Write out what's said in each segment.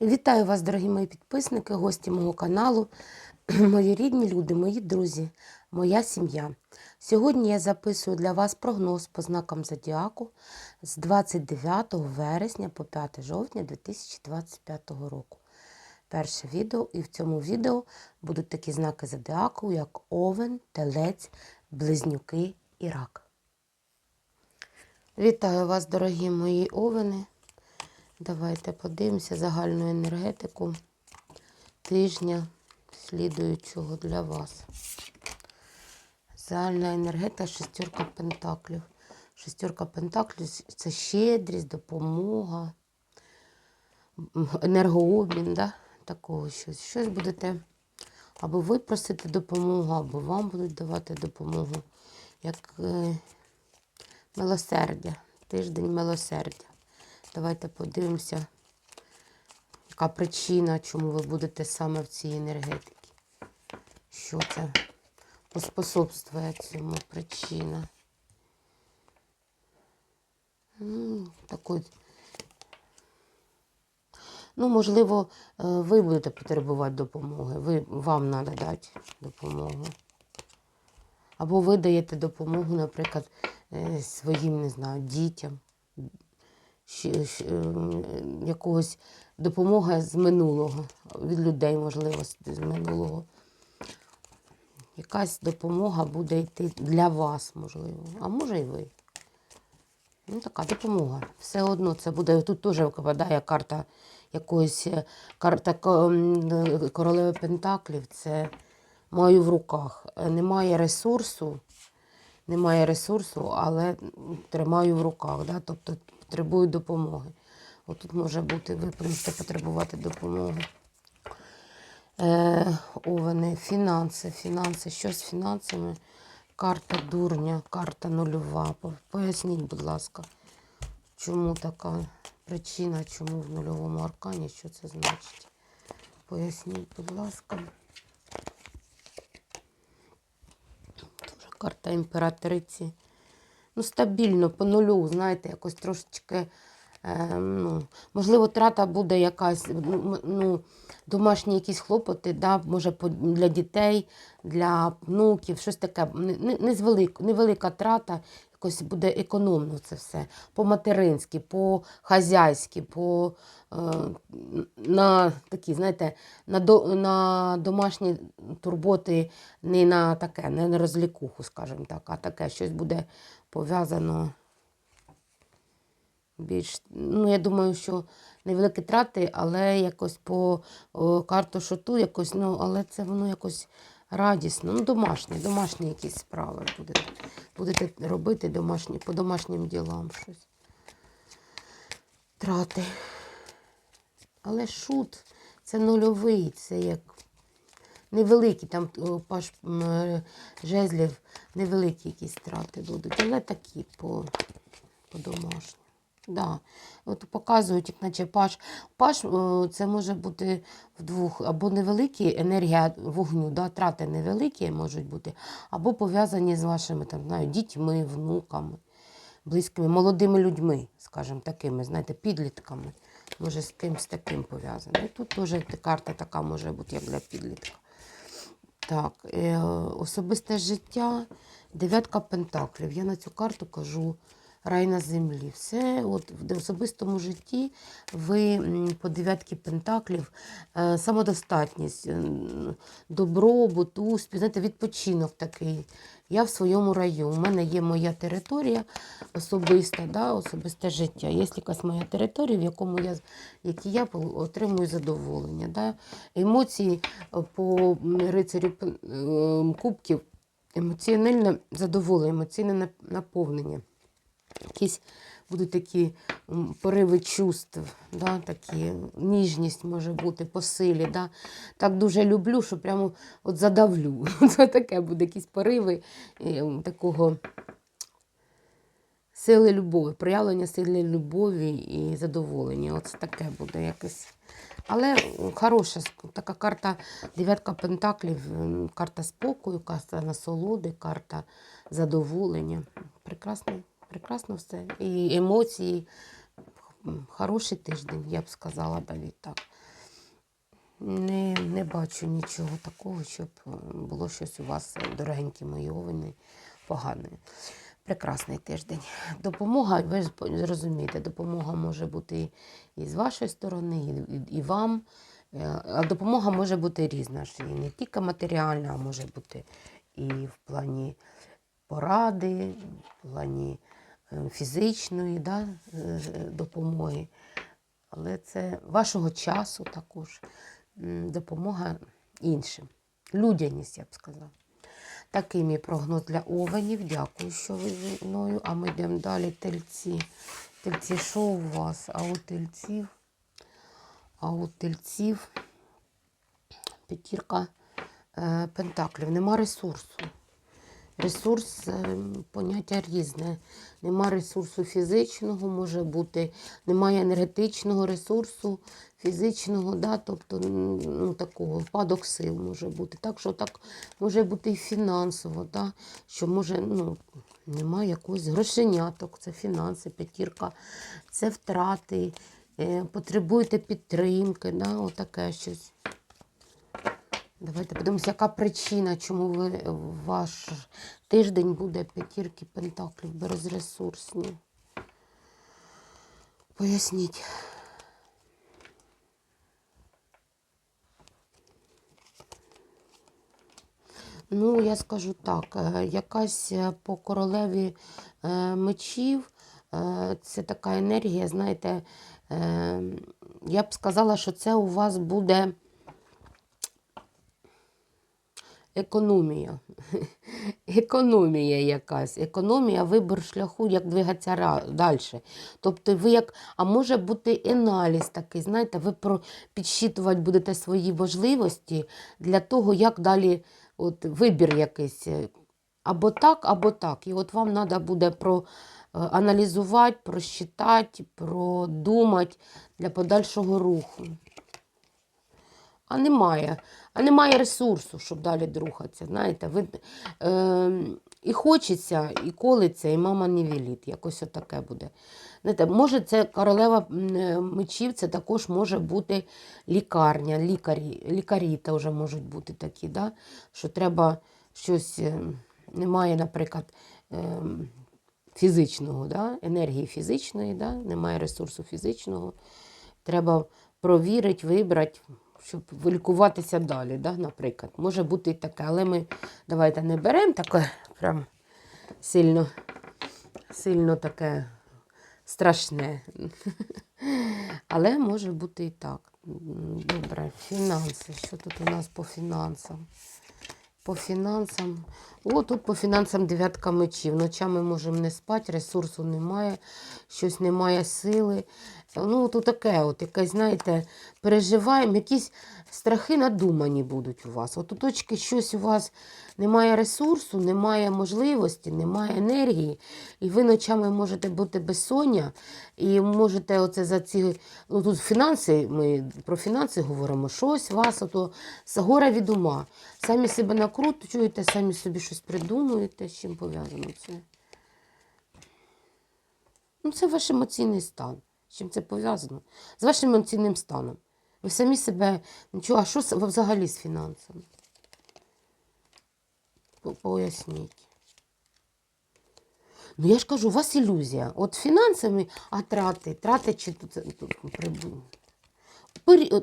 Вітаю вас, дорогі мої підписники, гості мого каналу, мої рідні люди, мої друзі, моя сім'я. Сьогодні я записую для вас прогноз по знакам Зодіаку з 29 вересня по 5 жовтня 2025 року. Перше відео, і в цьому відео будуть такі знаки Зодіаку, як Овен, Телець, Близнюки і Рак. Вітаю вас, дорогі мої овени. Давайте подивимося загальну енергетику тижня слідуючого для вас. Загальна енергетика шестерка пентаклів. Шестерка пентаклів це щедрість, допомога, енергообмін, да? такого щось. Щось будете або ви просити допомогу, або вам будуть давати допомогу. Як е, милосердя, тиждень милосердя. Давайте подивимося, яка причина, чому ви будете саме в цій енергетиці. Що це поспособствує цьому причина? М, Такий, ну, можливо, е, ви будете потребувати допомоги. Ви, вам треба дати допомогу. Або ви даєте допомогу, наприклад, е, своїм, не знаю, дітям якогось допомога з минулого, від людей, можливо, з минулого. Якась допомога буде йти для вас, можливо, а може і ви. Ну, така допомога. Все одно це буде. Тут теж випадає карта якоїсь е, карта королеви Пентаклів. Це маю в руках. Немає ресурсу, немає ресурсу, але тримаю в руках. Да? Тобто потребую допомоги. Отут може бути, ви будете потребувати допомоги. Е, овени, фінанси, фінанси. Що з фінансами? Карта дурня, карта нульова. Поясніть, будь ласка, чому така причина, чому в нульовому аркані, що це значить? Поясніть, будь ласка. Дуже карта імператриці. Ну, стабільно, по нулю, знаєте, якось трошечки. Е, ну, можливо, трата буде якась, ну, домашні якісь хлопоти, да, може для дітей, для внуків, щось таке. Не, не, невелика трата, якось буде економно це все. По-материнськи, по-хазяйськи, по, е, на такі, знаєте, на, до, на домашні турботи, не на таке, не на розлікуху, скажімо так, а таке щось буде пов'язано більш. Ну, я думаю, що невеликі трати, але якось по карту шоту, якось, ну, але це воно якось радісно. Ну, домашні, домашні якісь справи будете, будете робити домашні, по домашнім ділам щось. Трати. Але шут це нульовий, це як невеликі, там паш е, жезлів, невеликі якісь трати будуть, але такі по, по домашньому. Да. От показують, як наче паш. Паш це може бути вдвох, або невеликі енергія вогню, да, трати невеликі можуть бути, або пов'язані з вашими там, знаю, дітьми, внуками, близькими, молодими людьми, скажімо, такими, знаєте, підлітками. Може, з кимось таким пов'язано. Тут теж карта така може бути, як для підлітка. Так, е, особисте життя, дев'ятка пентаклів. Я на цю карту кажу рай на землі. Все от в особистому житті ви по дев'ятки пентаклів е, самодостатність, добробут, успіх, знаєте, відпочинок такий. Я в своєму раю. У мене є моя територія особиста, да, особисте життя. Є якась моя територія, в якому я, які я отримую задоволення. Да. Емоції е, по рицарю е, кубків, емоціональне задоволення, емоційне наповнення. Якісь будуть такі пориви чувств, да, такі, ніжність може бути по силі. Да. Так дуже люблю, що прямо от задавлю. Це таке буде якісь пориви е, такого сили любові, проявлення сили любові і задоволення. Оце таке буде якесь. Але хороша така карта дев'ятка пентаклів, карта спокою, карта насолоди, карта задоволення. Прекрасно, прекрасно все. І емоції, хороший тиждень, я б сказала навіть так. Не, не бачу нічого такого, щоб е, було щось у вас, е, дорогенькі мої овени, погане. Прекрасний тиждень. Допомога, ви ж зрозумієте, допомога може бути і з вашої сторони, і, і, вам. Е, А допомога може бути різна. І не тільки матеріальна, а може бути і в плані поради, в плані фізичної да, е, е, допомоги. Але це вашого часу також допомога іншим. Людяність, я б сказала. Такий мій прогноз для овенів. Дякую, що ви зі мною. А ми йдемо далі. Тельці. Тельці, що у вас? А у тельців? А у тельців п'ятірка е, пентаклів. Нема ресурсу. Ресурс е, поняття різне. Нема ресурсу фізичного, може бути, немає енергетичного ресурсу фізичного, да, тобто ну, такого впадок сил може бути. Так що так може бути і фінансово, да, що може, ну, немає якогось грошеняток, це фінанси, п'ятірка, це втрати, е, потребуєте підтримки, да, отаке щось. Давайте подивимося, яка причина, чому ви, ваш тиждень буде п'ятірки пентаклів безресурсні. Поясніть. Ну, я скажу так, е, якась по королеві е, мечів, е, це така енергія, знаєте, я б сказала, що це у вас буде економія. Економія якась. Економія, вибір шляху, як двигатися далі. Тобто ви як, а може бути аналіз такий, знаєте, ви підсчитувати будете свої можливості для того, як далі от, вибір якийсь. е, Або так, або так. І от вам треба буде про, е, просчитати, продумати для подальшого руху. А немає. А немає ресурсу, щоб далі рухатися. Знаєте, ви, е, і хочеться, і колиться, і мама не велить. Якось отаке буде. Знаєте, може, це королева е, мечів, це також може бути лікарня, лікарі, лікарі теж можуть бути такі, да? що треба щось, е, немає, наприклад, е, фізичного, да? енергії фізичної, да? немає ресурсу фізичного. Треба провірити, вибрати, щоб вилікуватися далі, да? наприклад. Може бути і таке, але ми давайте не беремо таке прям сильно, сильно таке страшне. Але може бути і так. Добре, фінанси. Що тут у нас по фінансам? По фінансам. О, тут по фінансам дев'ятка мечів. Ночами можемо не спати, ресурсу немає, щось немає сили. Ну, тут таке, от якесь, знаєте, переживаємо, якісь страхи надумані будуть у вас. От у точки щось у вас немає ресурсу, немає можливості, немає енергії, і ви ночами можете бути безсоння, і можете оце за ці. Ну тут фінанси, ми про фінанси говоримо, щось вас ото гора від ума. Самі себе накручуєте, самі собі щось придумуєте, з чим пов'язано це. Ну, це ваш емоційний стан. Чим це пов'язано? З вашим емоційним станом. Ви самі себе нічого, а що взагалі з фінансами? Поясніть. Ну, я ж кажу, у вас ілюзія. От фінансами, а трати, трати чи тут, тут прибу- Пері-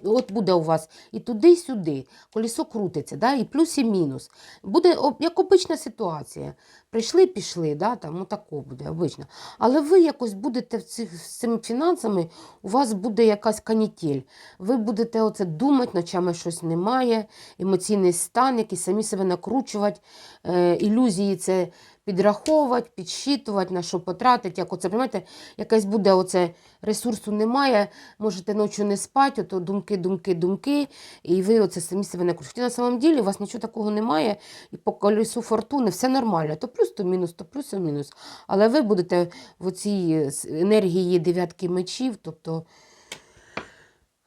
от- буде у вас і туди, і сюди. Колесо крутиться, да? і плюс, і мінус. Буде як обична ситуація. Прийшли, пішли, да? там, ну, тако буде обично. Але ви якось будете з цими фінансами, у вас буде якась канітель. Ви будете оце думати, ночами щось немає, емоційний стан, який самі себе накручувати, е, ілюзії це підраховувати, підсчитувати, на що потратити. Як оце, розумієте, якась буде оце ресурсу немає, можете ночі не спати, то думки, думки, думки, і ви оце самі себе накручуєте. На самом ділі у вас нічого такого немає, і по колесу фортуни все нормально. То плюс, то мінус, то плюс, то мінус. Але ви будете в цій енергії дев'ятки мечів, тобто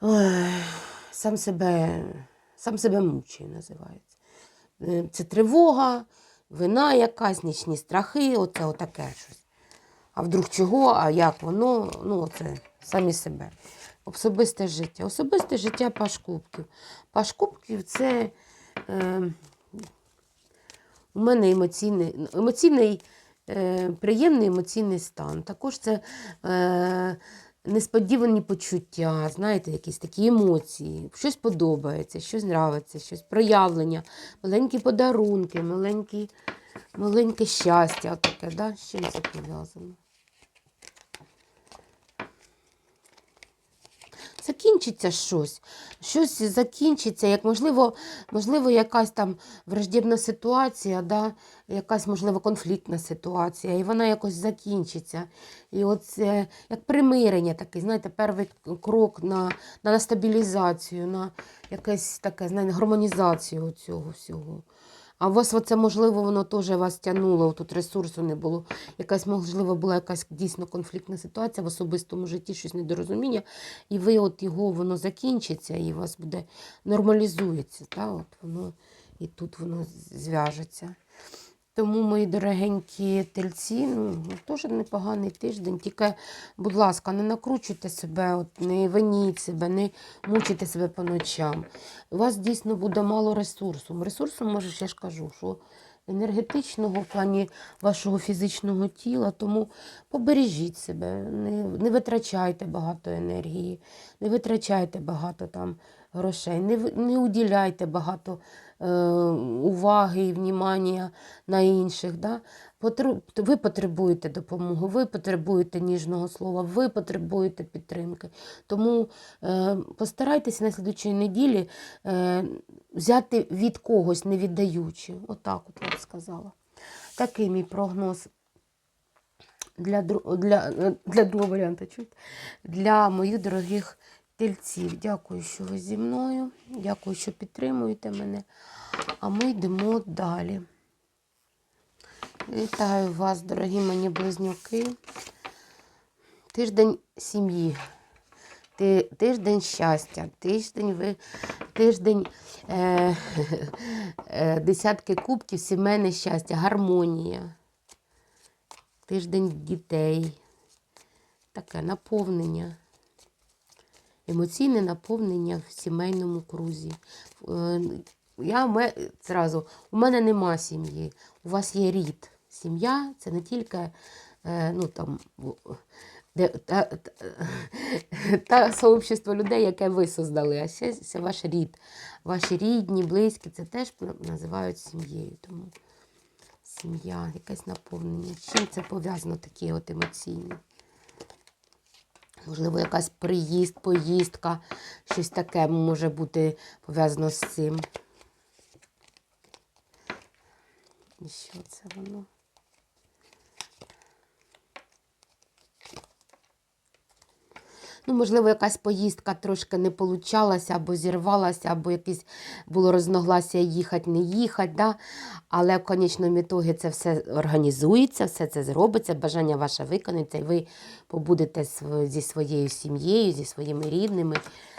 ой, сам себе, сам себе мучає, називається. Е, Це тривога, вина якась, нічні страхи, оце отаке щось. а вдруг чого, а як воно, ну це самі себе. Особисте життя. Особисте життя Паш Кубків. Паш Кубків це е, у мене емоційний, емоційний е, приємний емоційний стан. Також це е, несподівані почуття, знаєте, якісь такі емоції. Щось подобається, щось нравиться, щось проявлення, маленькі подарунки, маленькі, маленьке щастя. Таке, да? З чим це пов'язано? Закінчиться щось, щось закінчиться, як можливо, можливо, якась там враждебна ситуація, да? якась, можливо, конфліктна ситуація, і вона якось закінчиться. І от це як примирення такий, знаєте, перший крок на, на стабілізацію, на якесь таке, знаєте, гармонізацію цього всього. А у вас оце, можливо, воно теж вас тягнуло, тут ресурсу не було. Якась, можливо, була якась дійсно конфліктна ситуація в особистому житті, щось недорозуміння, і ви от його воно закінчиться, і вас буде нормалізується. Та? От воно, і тут воно зв'яжеться. Тому, мої дорогенькі тельці, ну, теж непоганий тиждень. Тільки, будь ласка, не накручуйте себе, от, не виніть себе, не мучайте себе по ночам. У вас дійсно буде мало ресурсу. Ресурсу, може, я ж кажу, що енергетичного в плані вашого фізичного тіла, тому побережіть себе, не, не витрачайте багато енергії, не витрачайте багато там грошей, не, не уділяйте багато е, уваги і внімання на інших. Да? Ви потребуєте допомоги, ви потребуєте ніжного слова, ви потребуєте підтримки. Тому е, постарайтеся на слідчої неділі е, взяти від когось, не віддаючи. Отак от я б сказала. Такий мій прогноз для, для, для другого варіанту, для моїх дорогих тельців. Дякую, що ви зі мною. Дякую, що підтримуєте мене. А ми йдемо далі. Вітаю вас, дорогі мої близнюки. Тиждень сім'ї, тиждень щастя, тиждень, ви, тиждень е, е, десятки кубків, сімейне щастя, гармонія, тиждень дітей, таке наповнення, емоційне наповнення в сімейному крузі. Е, Я зразу, у мене нема сім'ї, у вас є рід. Сім'я це не тільки е, ну, там, де, та, та, та сообщество людей, яке ви создали, а ще це ваш рід. Ваші рідні, близькі, це теж називають сім'єю. Тому сім'я, якесь наповнення. Чим це пов'язано такі от емоційні? Можливо, якась приїзд, поїздка, щось таке може бути пов'язано з цим. І що це воно? Ну, можливо, якась поїздка трошки не получалася, або зірвалася, або якесь було розногласія їхати, не їхати. Да? Але в конечному ітогі це все організується, все це зробиться, бажання ваше виконується, і ви побудете зі своєю сім'єю, зі своїми рідними.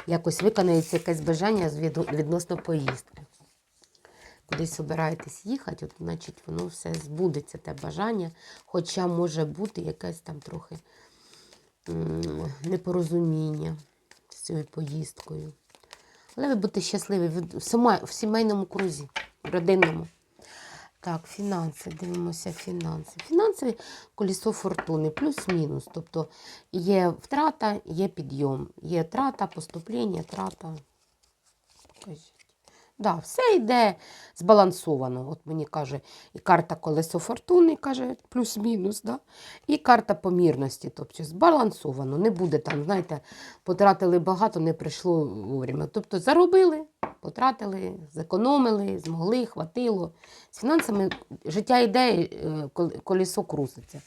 Якось виконається якесь бажання відносно поїздки. Кудись собираєтесь їхати, от, значить, воно все збудеться, те бажання. Хоча може бути якесь там трохи непорозуміння з цією поїздкою. Але ви будете щасливі в, сімейному крузі, в родинному. Так, фінанси, дивимося фінанси. Фінанси колісо фортуни, плюс-мінус. Тобто є втрата, є підйом. Є трата, поступлення, трата. Покажіть. Да, все йде збалансовано. От мені каже, і карта колесо фортуни, каже, плюс-мінус, да? і карта помірності. Тобто збалансовано. Не буде там, знаєте, потратили багато, не прийшло вовремя. Тобто заробили, потратили, зекономили, змогли, хватило. З фінансами життя йде, е, кол- колесо крутиться.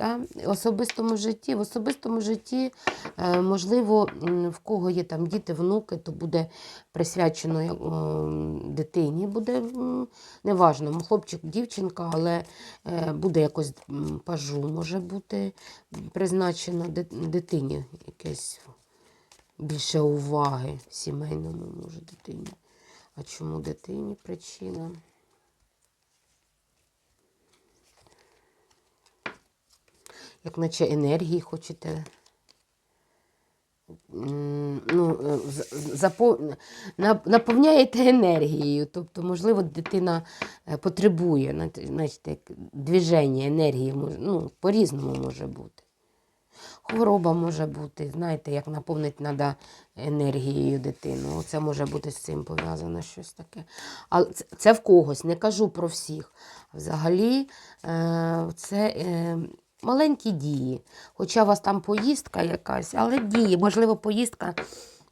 Та? В особистому житті, в особистому житті, е, можливо, в кого є там діти, внуки, то буде присвячено дитині. Буде неважно, хлопчик, дівчинка, але е, буде якось пажу, може бути призначено дитині якесь більше уваги сімейному, може, дитині. А чому дитині причина? Як наче енергії хочете. Ну, е, з- запо- на- наповняєте енергією. Тобто, можливо, дитина е, потребує знаєте, движення, енергії, ну, по-різному може бути. Хвороба може бути, знаєте, як наповнити треба енергією дитину. Оце може бути з цим пов'язано щось таке. Але це, це в когось, не кажу про всіх. Взагалі, е, це маленькі дії. Хоча у вас там поїздка якась, але дії, можливо, поїздка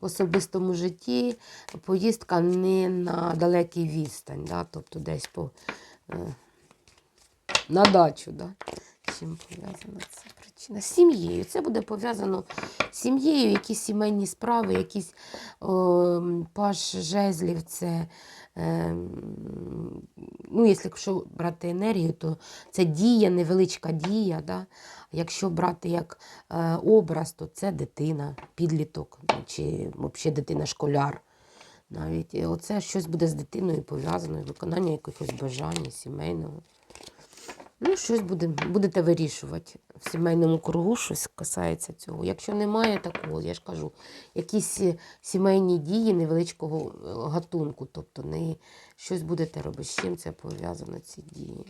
в особистому житті, поїздка не на далекий відстань, да? тобто десь по, е, на дачу. Да? Чим пов'язана ця причина? З сім'єю. Це буде пов'язано з сім'єю, якісь сімейні справи, якісь о, паш жезлів, це. Е, ну, якщо брати енергію, то це дія, невеличка дія. Да? Якщо брати як е, образ, то це дитина, підліток, чи взагалі дитина-школяр. Навіть оце щось буде з дитиною пов'язано, виконання якихось бажань сімейного. Ну, щось буде, будете вирішувати в сімейному кругу, щось касається цього. Якщо немає такого, я ж кажу, якісь е, сімейні дії невеличкого е, гатунку, тобто не щось будете робити. З чим це пов'язано, ці дії?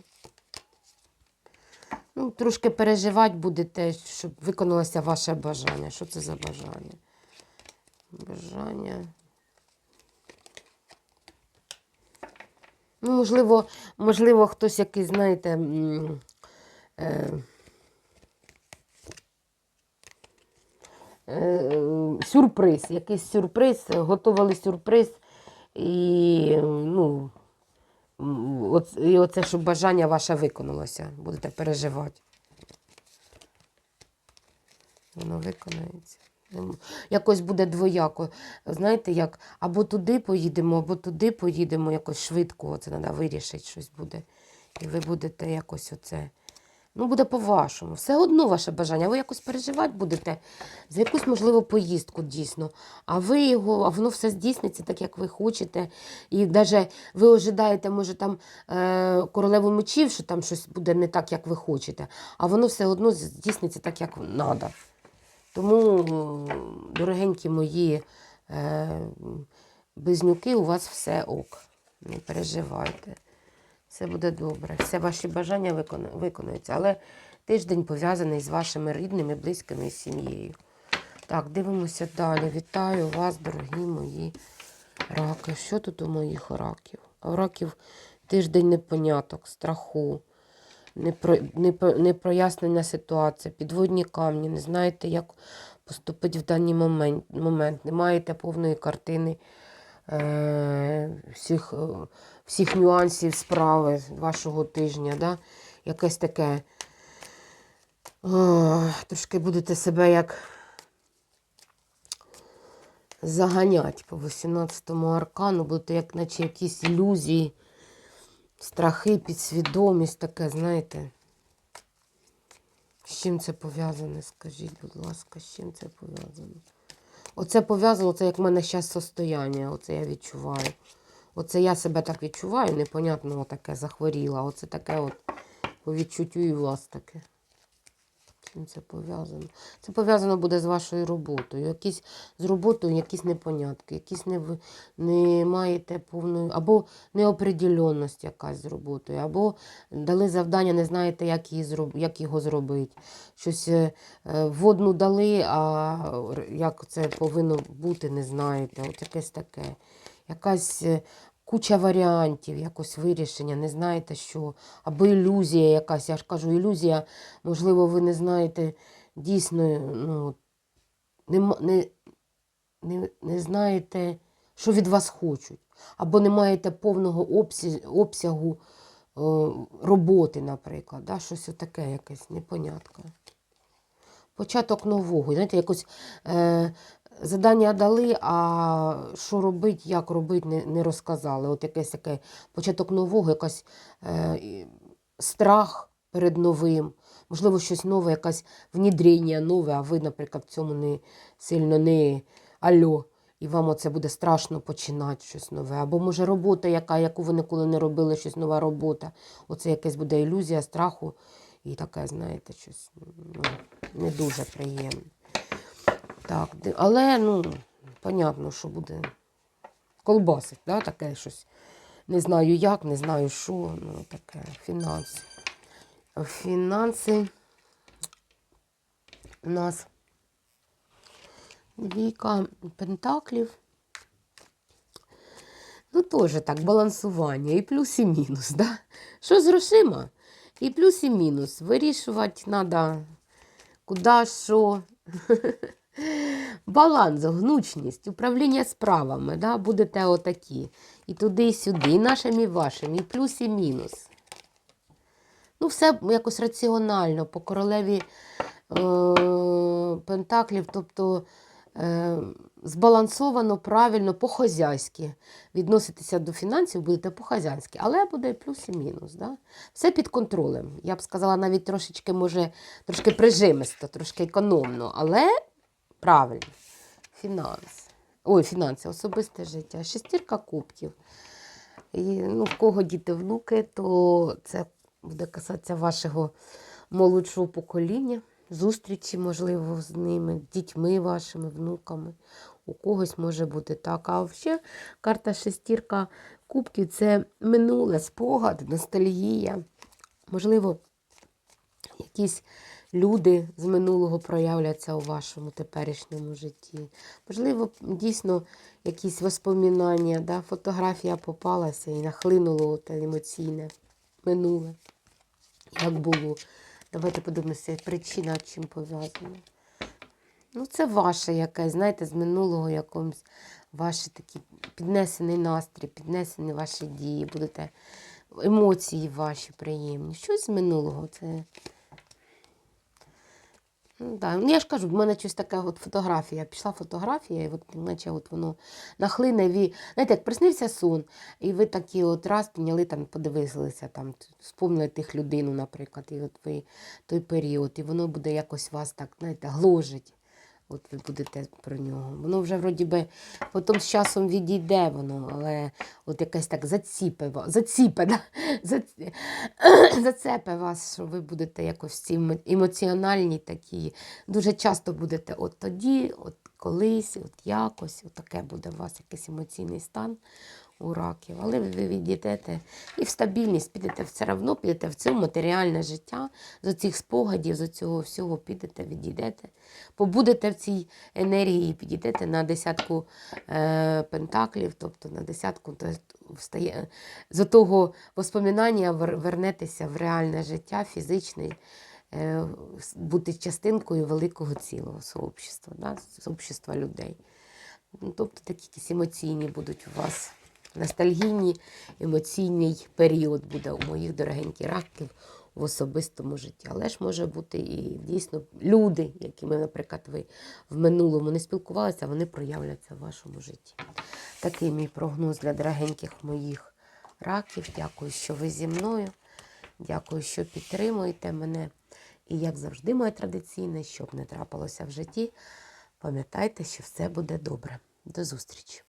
Ну, трошки переживати будете, щоб виконалося ваше бажання. Що це за бажання? Бажання. Ну, можливо, можливо, хтось якийсь, знаєте, е, е, сюрприз, якийсь сюрприз, готували сюрприз, і, ну, от, і оце, щоб бажання ваше виконалося, будете переживати. Воно виконається. Якось буде двояко. Знаєте, як або туди поїдемо, або туди поїдемо, якось швидко. Це треба вирішити, щось буде. І ви будете якось оце. Ну, буде по-вашому. Все одно ваше бажання. Ви якось переживати будете за якусь, можливо, поїздку дійсно. А ви його, а воно все здійсниться так, як ви хочете. І навіть ви ожидаєте, може, там е, королеву мечів, що там щось буде не так, як ви хочете. А воно все одно здійсниться так, як треба. Тому, дорогенькі мої е, близнюки, у вас все ок. Не переживайте. Все буде добре. Все ваші бажання виконуються. Але тиждень пов'язаний з вашими рідними, близькими і сім'єю. Так, дивимося далі. Вітаю вас, дорогі мої раки. Що тут у моїх раків? У раків тиждень непоняток, страху непрояснена ситуація, підводні камні, не знаєте, як поступити в даний момент, момент. не маєте повної картини е, всіх, е, всіх нюансів справи вашого тижня. Да? Якесь таке. О, трошки будете себе як заганять по 18-му аркану, будете як наче якісь ілюзії страхи, підсвідомість таке, знаєте. З чим це пов'язане? Скажіть, будь ласка, з чим це пов'язано? Оце пов'язано, це як в мене зараз состояння, оце я відчуваю. Оце я себе так відчуваю, непонятно таке захворіла. Оце таке от по відчуттю і у вас таке. Це пов'язано? Це пов'язано буде з вашою роботою. Якісь з роботою якісь непонятки, якісь не, не маєте повної, або неопределенність якась з роботою, або дали завдання, не знаєте, як, її як його зробити. Щось е, е, водну дали, а як це повинно бути, не знаєте. От якесь таке. Якась е, куча варіантів, якось вирішення, не знаєте що. Або ілюзія якась. Я ж кажу, ілюзія, можливо, ви не знаєте дійсно, ну, не, не, не, не знаєте, що від вас хочуть. Або не маєте повного обсягу е, роботи, наприклад. Да? Щось таке якесь непонятка. Початок нового. Знаєте, якось е, задання дали, а що робити, як робити, не, не розказали. От якесь таке початок нового, якась е, страх перед новим. Можливо, щось нове, якесь внідрення нове, а ви, наприклад, в цьому не сильно не альо. І вам оце буде страшно починати щось нове. Або може робота, яка, яку ви ніколи не робили, щось нова робота. Оце якась буде ілюзія страху І таке, знаєте, щось ну, не дуже приємне. Так, але, ну, понятно, що буде колбасить, да, таке щось. Не знаю як, не знаю що, ну таке, фінанси. Фінанси у нас двійка пентаклів. Ну, теж так, балансування, і плюс, і мінус. Да? Що з грошима? І плюс, і мінус. Вирішувати треба, куди, що. Баланс, гнучність, управління справами, да? будете отакі. І туди, і сюди, і нашим, і вашим, і плюс, і мінус. Ну, все якось раціонально, по королеві е- Пентаклів, тобто е- збалансовано, правильно, по-хозяйськи. Відноситися до фінансів будете по-хазяйськи, але буде плюс і мінус. Да? Все під контролем. Я б сказала, навіть трошечки, може, трошки прижимисто, трошки економно, але правильно. Фінанс. Ой, фінанси, особисте життя. Шестірка кубків. І, ну, в кого діти внуки, то це буде касатися вашого молодшого покоління, зустрічі, можливо, з ними, дітьми вашими, внуками. У когось може бути так. А взагалі карта шестірка кубків це минуле, спогад, ностальгія. Можливо, якісь люди з минулого проявляться у вашому теперішньому житті. Можливо, дійсно якісь воспоминання, да? фотографія попалася і нахлинуло те емоційне минуле. Як було. Давайте подивимося, причина чим пов'язана. Ну, це ваше якесь, знаєте, з минулого якомусь ваші такі піднесений настрій, піднесені ваші дії, будете емоції ваші приємні. Щось з минулого. Це. Ну, да. ну, я ж кажу, в мене щось таке от фотографія. Пішла фотографія, і от, наче от воно нахлине. Ві... Знаєте, як приснився сон, і ви такі от раз підняли, там, подивилися, там, спомнили тих людину, наприклад, і от ви той період, і воно буде якось вас так, знаєте, гложить. От ви будете про нього. Воно вже вроді би потім з часом відійде воно, але от якесь так заціпе заціпе, да? Зац- зацепе вас, що ви будете якось ці емоціональні такі. Дуже часто будете от тоді, от колись, от якось, от таке буде у вас якийсь емоційний стан у раків. Але ви відійдете і в стабільність підете все одно, підете в це матеріальне життя, з оцих спогадів, з цього всього підете, відійдете, побудете в цій енергії, підійдете на десятку е, пентаклів, тобто на десятку встає, з того воспоминання вернетеся в реальне життя, фізичне, е, бути частинкою великого цілого сообщества, да? сообщества людей. Ну, тобто такі якісь емоційні будуть у вас ностальгійні, емоційний період буде у моїх дорогеньких раків в особистому житті. Але ж може бути і дійсно люди, якими, наприклад, ви в минулому не спілкувалися, вони проявляться в вашому житті. Такий мій прогноз для дорогеньких моїх раків. Дякую, що ви зі мною. Дякую, що підтримуєте мене. І як завжди, моє традиційне, щоб не трапилося в житті, пам'ятайте, що все буде добре. До зустрічі!